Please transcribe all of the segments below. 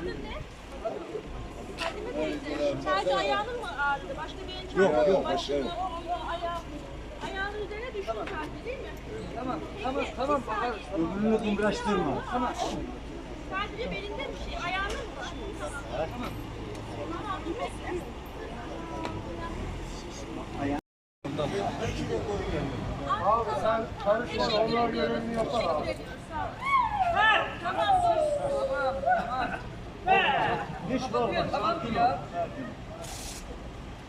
Adın ne? Fadime teyze. Sadece ayağının mı ağrıdı? Başka bir yerin çarptı Yok, mı? yok, başka- omzu, ayağı. Ayağının üzerine düştü sadece değil mi? Tamam, Peki, tamam, tamam. Öbürünü kumraştırma. Tamam. Sadece belinde bir şey, ayağının mı var? Tamam. Tamam, dur bekle. Abi sen karışma, onlar görevini yapar abi. Hiç Tamam ya, olmaz. tamam Sakin ya.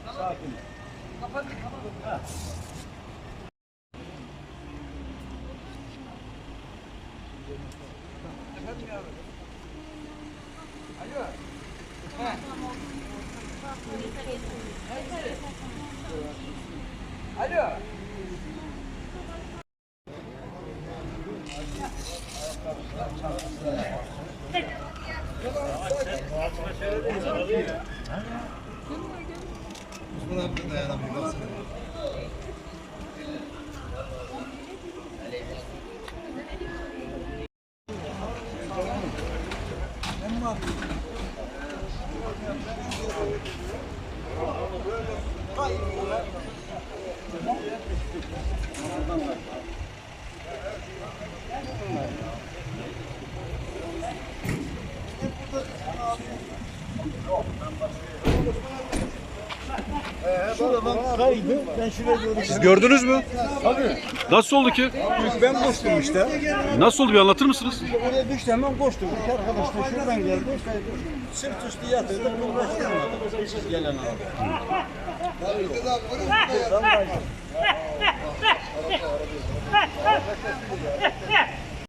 Sakin ol. Kapat, tamam. Efendim ya abi. Alo. He. Alo. Şuradan kaydı. Ben şuraya doğru Siz gördünüz mü? Tabii. Nasıl oldu ki? Ben koştum işte. Nasıl oldu bir anlatır mısınız? Oraya düştü hemen koştum. İki arkadaş da şuradan geldi. Sırt üstü yatırdı. Gelen abi.